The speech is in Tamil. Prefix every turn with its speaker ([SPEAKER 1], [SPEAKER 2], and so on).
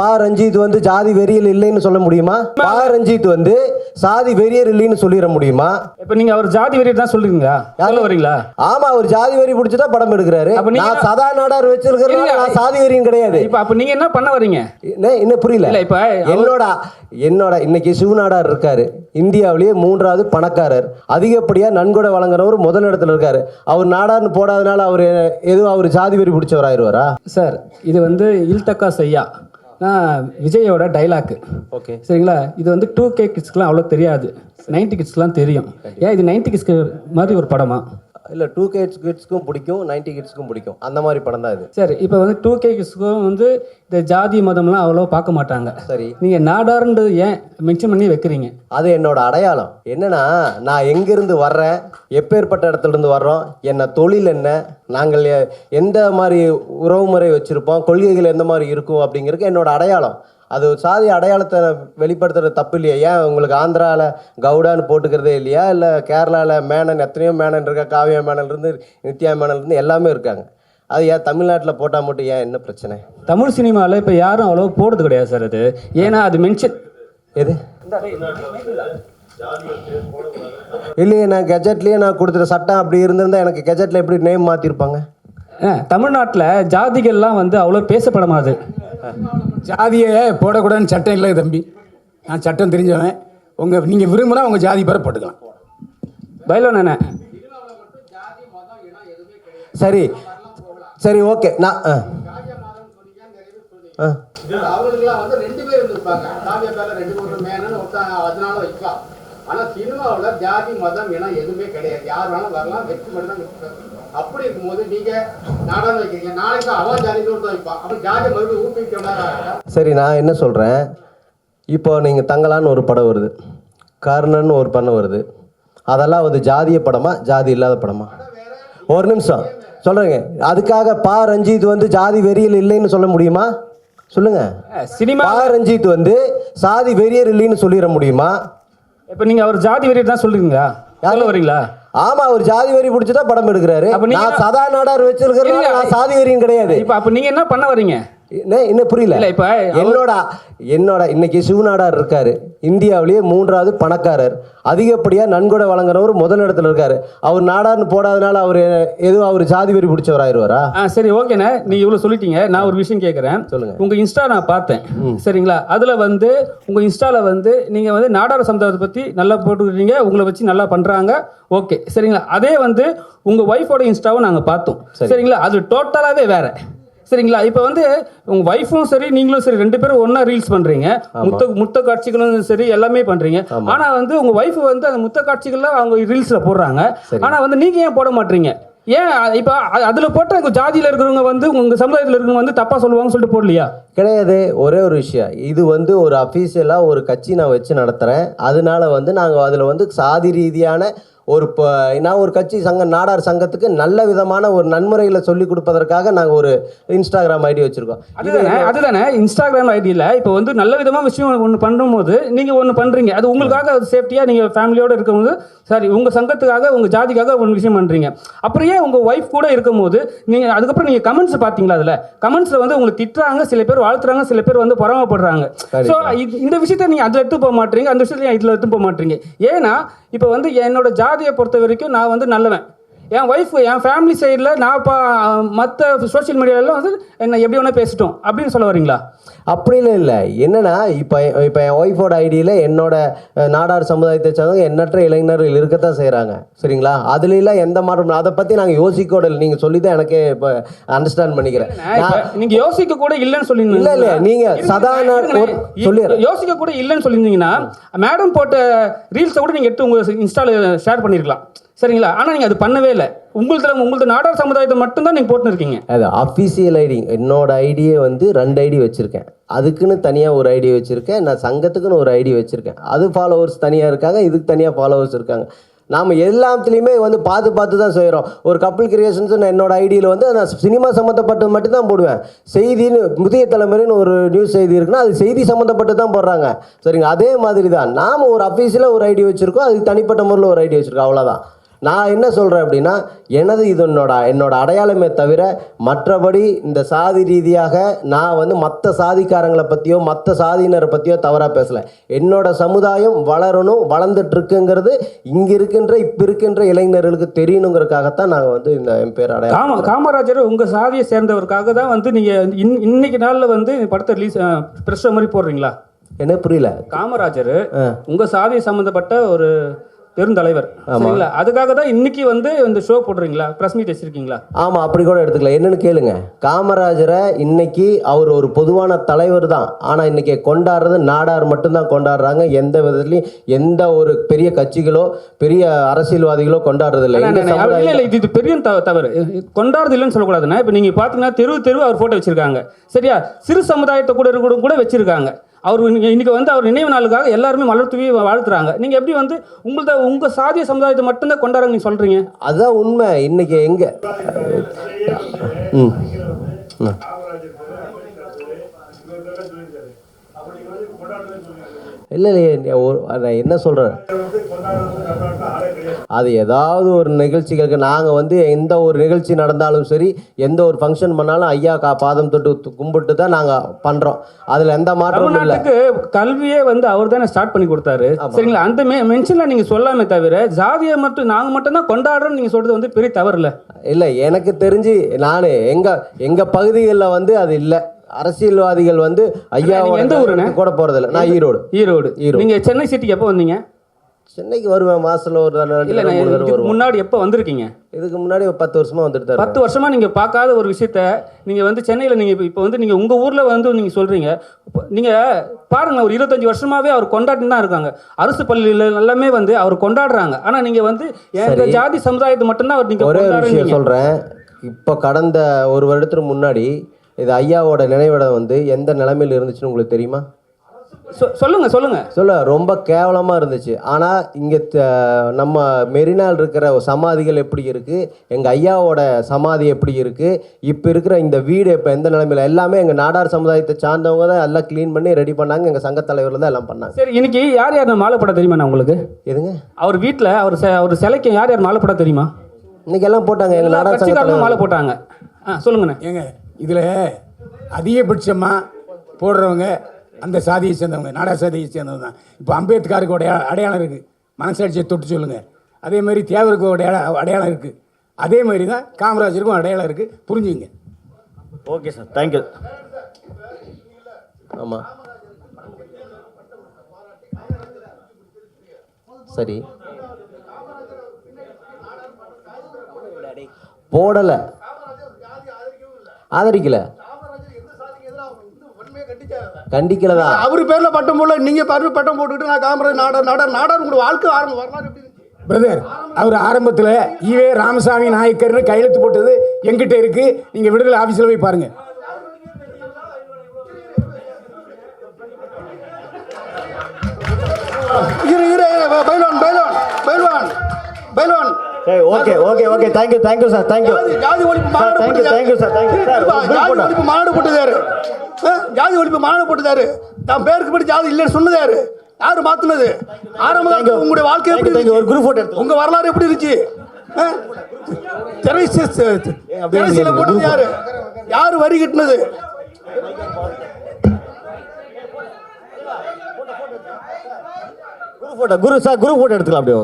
[SPEAKER 1] பா ரஞ்சித் வந்து ஜாதி வெறியல் இல்லைன்னு சொல்ல முடியுமா? பா ரஞ்சித் வந்து சாதி வெறியர் இல்லைன்னு சொல்லிட முடியுமா?
[SPEAKER 2] இப்ப நீங்க அவர் ஜாதி வெறியர் தான் சொல்றீங்களா சொல்ல வரீங்களா?
[SPEAKER 1] ஆமா அவர் ஜாதி வெறி பிடிச்சதா படம் எடுக்கிறாரு. நான் சதா நாடார் வச்சிருக்கிறேன். நான் சாதி வெறியும் கிடையாது.
[SPEAKER 2] இப்ப அப்ப நீங்க என்ன பண்ண வரீங்க?
[SPEAKER 1] என்ன இன்னும் புரியல.
[SPEAKER 2] இல்ல, இப்ப
[SPEAKER 1] என்னோட என்னோட இன்னைக்கு சிவநாடார் இருக்காரு. இந்தியாவிலேயே மூன்றாவது பணக்காரர். அதிகப்படியா நன்கொடை வழங்குறவர் முதல் இடத்துல இருக்காரு. அவர் நாடார்னு போடாதனால அவர் எதுவும் அவர் ஜாதி வெறி பிடிச்சவர் ஆயிடுவாரா?
[SPEAKER 2] சார் இது வந்து இல்தக்கா செய்யா. விஜயோட டைலாக்
[SPEAKER 1] ஓகே
[SPEAKER 2] சரிங்களா? இது வந்து டூ கே கிட்ஸ்க்குலாம் அவ்வளோ தெரியாது. நைன்டி கிட்ஸ்க்குலாம் தெரியும். ஏன் இது நைன்டி கிட்ஸ்க்கு மாதிரி ஒரு படமா?
[SPEAKER 1] இல்ல டூ கிட்ஸ் கிட்ஸ்க்கும் பிடிக்கும் நைன்டி கிட்ஸ்க்கும் பிடிக்கும். அந்த மாதிரி படம் தான் இது.
[SPEAKER 2] சரி இப்போ வந்து டூ கே கிட்ஸ்க்கும் வந்து இந்த ஜாதி மதம்லாம் அவ்வளோ பார்க்க மாட்டாங்க.
[SPEAKER 1] சரி.
[SPEAKER 2] நீங்கள் நாடார்ன்றது ஏன் மென்ஷன் பண்ணி வைக்கிறீங்க?
[SPEAKER 1] அது என்னோட அடையாளம். என்னன்னா நான் எங்கிருந்து வர்றேன் எப்பேற்பட்ட இடத்துல இருந்து வர்றோம் என்ன தொழில் என்ன நாங்கள் எந்த மாதிரி உறவுமுறை வச்சிருப்போம் கொள்கைகள் எந்த மாதிரி இருக்கும் அப்படிங்கிறது என்னோட அடையாளம். அது ஒரு சாதி அடையாளத்தை வெளிப்படுத்துறது தப்பு இல்லையா? ஏன் உங்களுக்கு ஆந்திராவில் கவுடான்னு போட்டுக்கிறதே இல்லையா? இல்லை கேரளாவில் மேனன் எத்தனையோ மேனன் இருக்கா? காவியா மேனன் இருந்து நித்யா மேனன் இருந்து எல்லாமே இருக்காங்க. அது ஏன் தமிழ்நாட்டில் போட்டால் மட்டும் ஏன் என்ன பிரச்சனை?
[SPEAKER 2] தமிழ் சினிமாவில் இப்போ யாரும் அவ்வளோ போடுறது கிடையாது சார் அது. ஏன்னா அது மென்ஷன்
[SPEAKER 1] எது? இல்லையே நான் கெஜெட்லேயே நான் கொடுத்துட்ட சட்டம் அப்படி இருந்திருந்தா எனக்கு கெஜெட்டில் எப்படி நேம் மாற்றிருப்பாங்க
[SPEAKER 2] தமிழ்நாட்டில் ஜாதிகள்லாம் வந்து அவ்வளோ பேசப்பட மாட்டுது.
[SPEAKER 3] ஜாதியை போடக்கூடாதுன்னு சட்டம் இல்லை தம்பி. நான் சட்டம் தெரிஞ்சவன். உங்கள் நீங்கள் விரும்பினா உங்கள் ஜாதி பேரை போட்டுக்கலாம்.
[SPEAKER 2] பயிலோன்
[SPEAKER 1] சரி. சரி ஓகே. நான் ஆ. ஆ.
[SPEAKER 4] அவங்களுக்குலாம் வந்து ரெண்டு பேர் இருந்திருப்பாங்க. பேர்ல ரெண்டு ஒருத்தன் அதனால வைக்கலாம். ஆனா சினிமாவில் ஜாதி மதம் இனம் எதுவுமே கிடையாது. யார் வேணாலும் வரலாம். வெற்றி மட்டும் தான் அப்படி இருக்கும்போது நீங்க நாடகம் வைக்கிறீங்க. நாளைக்கு அவன் ஜாதிக்கு ஒருத்தன் வைப்பான் அப்ப ஜாதி மறுபடியும் ஊக்குவிக்க மாதிரி
[SPEAKER 1] சரி நான் என்ன சொல்கிறேன் இப்போ நீங்கள் தங்கலான்னு ஒரு படம் வருது. கர்ணன் ஒரு படம் வருது. அதெல்லாம் வந்து ஜாதிய படமா ஜாதி இல்லாத படமா? ஒரு நிமிஷம். சொல்கிறேங்க அதுக்காக பா ரஞ்சித் வந்து ஜாதி வெறியல் இல்லைன்னு சொல்ல முடியுமா? சொல்லுங்க.
[SPEAKER 2] சினிமா
[SPEAKER 1] பா ரஞ்சித் வந்து சாதி வெறியர் இல்லைன்னு சொல்லிட முடியுமா?
[SPEAKER 2] இப்போ நீங்கள் அவர் ஜாதி வெறியர் தான் சொல்றீங்களா? சொல்ல வரீங்களா?
[SPEAKER 1] ஆமா அவர் ஜாதி வெறி பிடிச்சதா படம் எடுக்கிறாரு. நான் சதா நாடார் வச்சிருக்கிறேன். நான் சாதி வெறியும் கிடையாது.
[SPEAKER 2] இப்போ அப்போ நீங்கள் என்ன பண்ண வரீங்க?
[SPEAKER 1] என்ன புரியல?
[SPEAKER 2] இப்ப
[SPEAKER 1] என்னோட என்னோட இன்னைக்கு சிவநாடார் இருக்காரு. இந்தியாவிலேயே மூன்றாவது பணக்காரர். அதிகப்படியா நன்கொடை வழங்குறவர் முதல் இடத்துல இருக்காரு. அவர் நாடார்னு போடாதனால அவர் எதுவும் அவர் ஜாதி வெறி பிடிச்சவர் ஆயிடுவாரா
[SPEAKER 2] ஆ சரி ஓகேண்ணே நீங்கள் இவ்வளோ சொல்லிட்டீங்க. நான் ஒரு விஷயம் கேட்குறேன்
[SPEAKER 1] சொல்லுங்க.
[SPEAKER 2] உங்கள் இன்ஸ்டா நான் பார்த்தேன். சரிங்களா? அதில் வந்து உங்கள் இன்ஸ்டாவில் வந்து நீங்கள் வந்து நாடார சமுதாயத்தை பற்றி நல்லா போட்டுக்கிறீங்க உங்களை வச்சு நல்லா பண்ணுறாங்க ஓகே சரிங்களா? அதே வந்து உங்கள் ஒய்ஃபோட இன்ஸ்டாவை நாங்கள் பார்த்தோம்.
[SPEAKER 1] சரி.
[SPEAKER 2] சரிங்களா? அது டோட்டலாகவே வேற. சரிங்களா? இப்போ வந்து உங்கள் ஒய்ஃபும் சரி நீங்களும் சரி ரெண்டு பேரும் ஒன்றா ரீல்ஸ் பண்ணுறீங்க முத்த முத்த காட்சிகளும் சரி எல்லாமே பண்ணுறீங்க ஆனால் வந்து உங்கள் ஒய்ஃப் வந்து அந்த முத்த காட்சிகள்லாம் அவங்க ரீல்ஸில் போடுறாங்க. ஆனால் வந்து நீங்கள் ஏன் போட மாட்டீங்க? ஏன் இப்ப அதுல போட்ட உங்க ஜாதியில இருக்கிறவங்க வந்து உங்க சமுதாயத்துல இருக்கிறவங்க வந்து தப்பா சொல்லுவாங்கன்னு சொல்லிட்டு போடலையா?
[SPEAKER 1] கிடையாது. ஒரே ஒரு விஷயம். இது வந்து ஒரு அஃபீஷியலாக ஒரு கட்சி நான் வச்சு நடத்துகிறேன் அதனால வந்து நாங்கள் அதில் வந்து சாதி ரீதியான ஒரு ப நான் ஒரு கட்சி சங்க நாடார் சங்கத்துக்கு நல்ல விதமான ஒரு நன்முறைகளை சொல்லி கொடுப்பதற்காக நாங்கள் ஒரு இன்ஸ்டாகிராம் ஐடி வச்சுருக்கோம்.
[SPEAKER 2] அதுதானே அதுதானே இன்ஸ்டாகிராம் ஐடியில் இப்போ வந்து நல்ல விதமா விஷயம் ஒன்று பண்ணும்போது நீங்க ஒன்று பண்றீங்க. அது உங்களுக்காக அது சேஃப்டியா நீங்க ஃபேமிலியோட இருக்கும்போது சாரி உங்க சங்கத்துக்காக உங்க ஜாதிக்காக ஒரு விஷயம் பண்றீங்க. அப்புறம் ஏன் உங்க ஒய்ஃப் கூட இருக்கும்போது நீங்க அதுக்கப்புறம் நீங்க கமெண்ட்ஸ் பாத்தீங்களா அதுல? கமெண்ட்ஸ்ல வந்து உங்களை திட்டுறாங்க சில பேர் வாழ்த்துறாங்க சில பேர் வந்து பொறாமப்படுறாங்க. ஸோ இந்த விஷயத்த நீங்க அதுல எடுத்து போக மாட்டீங்க அந்த விஷயத்த இதுல எடுத்து போக மாட்டீங்க. ஏன்னா இப்போ வந்து என்னோட ஜாதியை பொறுத்த வரைக்கும் நான் வந்து நல்லவன். என் ஒய்ஃப் என் ஃபேமிலி சைடில் நான் இப்போ மற்ற சோஷியல் மீடியாலலாம் வந்து என்ன எப்படி வேணால் பேசிட்டோம் அப்படின்னு சொல்ல வரீங்களா?
[SPEAKER 1] அப்படிலாம் இல்லை. என்னன்னா இப்போ இப்போ என் ஒய்ஃபோட ஐடியில் என்னோட நாடார் சமுதாயத்தை சேர்ந்தவங்க எண்ணற்ற இளைஞர்கள் இருக்கத்தான் செய்கிறாங்க சரிங்களா? அதுலலாம் எந்த மாற்றம் அதை பற்றி நாங்கள் யோசிக்கோட இல்லை. நீங்கள் சொல்லி தான் எனக்கே இப்போ அண்டர்ஸ்டாண்ட் பண்ணிக்கிறேன்.
[SPEAKER 2] இப்ப
[SPEAKER 1] நான்
[SPEAKER 2] நீங்க யோசிக்க கூட இல்லைன்னு சொல்லி
[SPEAKER 1] இல்ல, இல்ல, நீங்க சதாரண சொல்லிடுறேன்.
[SPEAKER 2] யோசிக்க கூட இல்லைன்னு சொல்லியிருந்தீங்கன்னா மேடம் போட்ட ரீல்ஸை கூட நீங்க எடுத்து உங்க இன்ஸ்டால ஷேர் பண்ணிருக்கலாம். சரிங்களா? ஆனால் நீங்கள் அது பண்ணவே இல்லை. உங்களது உங்களது நாடார் சமுதாயத்தை மட்டும்தான் நீங்கள் போட்டுன்னு இருக்கீங்க
[SPEAKER 1] அது அஃபீஷியல் ஐடி என்னோட ஐடியே வந்து ரெண்டு ஐடி வச்சுருக்கேன். அதுக்குன்னு தனியாக ஒரு ஐடி வச்சுருக்கேன். நான் சங்கத்துக்குன்னு ஒரு ஐடி வச்சுருக்கேன். அது ஃபாலோவர்ஸ் தனியாக இருக்காங்க இதுக்கு தனியாக ஃபாலோவர்ஸ் இருக்காங்க. நாம் எல்லாத்துலேயுமே வந்து பார்த்து பார்த்து தான் செய்கிறோம் ஒரு கப்பல் கிரியேஷன்ஸ் என்னோட ஐடியில் வந்து நான் சினிமா சம்மந்தப்பட்டது மட்டும் தான் போடுவேன். செய்தின்னு முதிய தலைமுறைன்னு ஒரு நியூஸ் செய்தி இருக்குன்னா அது செய்தி சம்மந்தப்பட்டு தான் போடுறாங்க. சரிங்க அதே மாதிரி தான் நாம் ஒரு அஃபீஷியலாக ஒரு ஐடி வச்சுருக்கோம். அதுக்கு தனிப்பட்ட முறையில் ஒரு ஐடி வச்சுருக்கோம். அவ்வளோதான் நான் என்ன சொல்கிறேன் அப்படின்னா எனது இது என்னோட என்னோட அடையாளமே தவிர மற்றபடி இந்த சாதி ரீதியாக நான் வந்து மற்ற சாதிக்காரங்களை பற்றியோ மற்ற சாதியினரை பற்றியோ தவறாக பேசலை. என்னோட சமுதாயம் வளரணும் வளர்ந்துட்டு இருக்குங்கிறது இங்கே இருக்கின்ற இப்போ இருக்கின்ற இளைஞர்களுக்கு தெரியணுங்கிறதுக்காகத்தான் நாங்கள் வந்து இந்த என் பேர் அடையாளம்
[SPEAKER 2] காம காமராஜர் உங்க சாதியை சேர்ந்தவருக்காக தான் வந்து நீங்க இன் இன்னைக்கு நாள்ல வந்து இந்த படத்தை ரிலீஸ் ப்ரெஸ் மாதிரி போடுறீங்களா?
[SPEAKER 1] என்ன புரியல?
[SPEAKER 2] காமராஜர் உங்க சாதியை சம்பந்தப்பட்ட ஒரு பெருந்தலைவர். சரிங்களா? அதுக்காக தான் இன்னைக்கு வந்து இந்த ஷோ போடுறீங்களா பிரஸ் மீட் வச்சிருக்கீங்களா?
[SPEAKER 1] ஆமாம் அப்படி கூட எடுத்துக்கலாம். என்னன்னு கேளுங்க. காமராஜரை இன்னைக்கு அவர் ஒரு பொதுவான தலைவர் தான். ஆனால் இன்னைக்கு கொண்டாடுறது நாடார் மட்டும்தான் கொண்டாடுறாங்க. எந்த விதத்துலையும் எந்த ஒரு பெரிய கட்சிகளோ பெரிய அரசியல்வாதிகளோ கொண்டாடுறது இல்லை
[SPEAKER 2] இல்ல, இது பெரிய தவ- தவறு. கொண்டாடுறது இல்லைன்னு சொல்லக்கூடாதுண்ணா. இப்போ நீங்க பாத்தீங்கன்னா தெரு தெரு அவர் போட்டோ வச்சிருக்காங்க. சரியா? சிறு சமுதாயத்தை கூட இருக்க கூட வச்சிருக்காங்க. அவர் இன்றைக்கி வந்து அவர் நினைவு நாளுக்காக எல்லாருமே மலர் தூவி வாழ்த்துறாங்க. நீங்கள் எப்படி வந்து உங்கள்கிட்ட உங்கள் சாதிய சமுதாயத்தை மட்டும்தான் கொண்டாடுறாங்க நீங்கள் சொல்கிறீங்க
[SPEAKER 1] அதுதான் உண்மை. இன்னைக்கு ம். ம் ம். இல்லை இல்லையே நான் என்ன சொல்கிறேன் அது ஏதாவது ஒரு நிகழ்ச்சிகளுக்கு நாங்கள் வந்து எந்த ஒரு நிகழ்ச்சி நடந்தாலும் சரி எந்த ஒரு ஃபங்க்ஷன் பண்ணாலும் ஐயா கா பாதம் தொட்டு கும்பிட்டு தான் நாங்கள் பண்ணுறோம் அதில் எந்த மாற்றமும் இல்லை.
[SPEAKER 2] கல்வியே வந்து அவர் தானே ஸ்டார்ட் பண்ணி கொடுத்தாரு. சரிங்களா? அந்த மெ மென்ஷன்ல நீங்க சொல்லாமே தவிர ஜாதியை மட்டும் நாங்க மட்டும் தான் கொண்டாடுறோம் நீங்க சொல்றது வந்து பெரிய தவறு இல்ல.
[SPEAKER 1] இல்லை எனக்கு தெரிஞ்சு நான் எங்கள் எங்கள் பகுதிகளில் வந்து அது இல்லை. அரசியல்வாதிகள் வந்து ஐயா
[SPEAKER 2] எந்த ஊருண்ணே?
[SPEAKER 1] கூட போகிறதில்ல நான் ஈரோடு.
[SPEAKER 2] ஈரோடு.
[SPEAKER 1] ஈரோடு.
[SPEAKER 2] நீங்க சென்னை சிட்டிக்கு எப்போ வந்தீங்க?
[SPEAKER 1] சென்னைக்கு வருவேன். மாசத்துல ஒரு
[SPEAKER 2] இல்ல முன்னாடி எப்போ வந்திருக்கீங்க?
[SPEAKER 1] இதுக்கு முன்னாடி ஒரு பத்து வருஷமா வந்துட்டு
[SPEAKER 2] பத்து வருஷமா நீங்க பார்க்காத ஒரு விஷயத்த நீங்க வந்து சென்னையில நீங்க இப்ப- வந்து நீங்க உங்க ஊர்ல வந்து நீங்க சொல்றீங்க. இப்போ நீங்க பாருங்க ஒரு இருபத்தஞ்சு வருஷமா அவர் கொண்டாடிட்டு தான் இருக்காங்க. அரசு பள்ளியில எல்லாமே வந்து அவர் கொண்டாடுறாங்க. ஆனா நீங்க வந்து எங்க ஜாதி சமுதாயத்தை மட்டும்தான் அவர் நீங்க
[SPEAKER 1] ஒரே விஷயம் சொல்றேன். இப்போ கடந்த ஒரு வருடத்துக்கு முன்னாடி இது ஐயாவோட நினைவிடம் வந்து எந்த நிலைமையில இருந்துச்சுன்னு உங்களுக்கு தெரியுமா?
[SPEAKER 2] சொ- சொல்லுங்க சொல்லுங்க.
[SPEAKER 1] சொல்ல ரொம்ப கேவலமாக இருந்துச்சு. ஆனால் இங்கே நம்ம மெரினால் இருக்கிற சமாதிகள் எப்படி இருக்குது எங்கள் ஐயாவோட சமாதி எப்படி இருக்குது இப்போ இருக்கிற இந்த வீடு இப்போ எந்த நிலைமையில? எல்லாமே எங்கள் நாடார் சமுதாயத்தை சார்ந்தவங்க தான் எல்லாம் க்ளீன் பண்ணி ரெடி பண்ணாங்க. எங்கள் சங்கத் தலைவரில் தான் எல்லாம் பண்ணாங்க.
[SPEAKER 2] சரி இன்னைக்கு யார் யார் மாலை போட தெரியுமா நான் உங்களுக்கு?
[SPEAKER 1] எதுங்க?
[SPEAKER 2] அவர் வீட்டில் அவர் செ- அவர் சிலைக்கு யார் யார் மாலை போட தெரியுமா?
[SPEAKER 1] இன்னைக்கு எல்லாம் போட்டாங்க எங்கள் நாடார் சங்க
[SPEAKER 2] மாலை போட்டாங்க. ஆ சொல்லுங்கண்ணே.
[SPEAKER 3] ஏங்க இதில் அதிகபட்சமாக போடுறவங்க அந்த சாதியை சேர்ந்தவங்க நாடா சாதியை சேர்ந்தவங்க தான். இப்போ அம்பேத்கருக்கு உடைய அடையாளம் இருக்குது மனசாட்சியை தொட்டு சொல்லுங்கள் அதே மாதிரி தேவருக்கு உடைய அடையாளம் அடையாளம் இருக்குது அதே மாதிரி தான் காமராஜருக்கும் அடையாளம் இருக்குது புரிஞ்சுங்க.
[SPEAKER 5] Okay sir. தேங்க்யூ
[SPEAKER 1] ஆமாம் சரி. போடலை. ஆதரிக்கல. கண்டிக்கலதா?
[SPEAKER 6] அவர் பேர்ல பட்டம் போடல நீங்க பேர்ல பட்டம் போட்டுக்கிட்டு நான் காமராஜ் நாடார் நாடார் நாடார் உங்களுக்கு வாழ்க்கை ஆரம்பம் வரலாறு எப்படி இருந்துச்சு?
[SPEAKER 3] பிரதர் அவர் ஆரம்பத்தில் ஈவே ராமசாமி நாயக்கர்னு கையெழுத்து போட்டது எங்கிட்ட இருக்குது நீங்கள் விடுதலை ஆஃபீஸில் போய் பாருங்கள்
[SPEAKER 5] சரி okay okay okay thank you thank you sir thank you
[SPEAKER 6] ஜாதி ஜாதி ஒழிப்பு
[SPEAKER 5] சார்
[SPEAKER 6] போட்டது
[SPEAKER 5] தேங்க்யூ சார் தேங்க்யூ சார்
[SPEAKER 6] இருப்பா, ஜாதி ஒழிப்பு மாநாடு? ஜாதி ஒழிப்பு மாநாடு போட்டது யாரு தான் பேருக்கு படி ஜாதி இல்லைன்னு சொன்னது யாரு மாத்துனது? ஆரம்ப உங்களுடைய வாழ்க்கை எப்படி
[SPEAKER 5] தேங்க்யூ ஒரு
[SPEAKER 6] இருந்துச்சு?
[SPEAKER 5] குரூப் ஃபோட்டோ எடுத்து
[SPEAKER 6] உங்க வரலாறு எப்படி இருந்துச்சு? ஆ? திரை சி- சி- திரை சீலை போட்டது யாரு? யாரு வரி கட்டினது?
[SPEAKER 5] Group photo Guru sir group photo எடுத்துக்கலாம் அப்படியே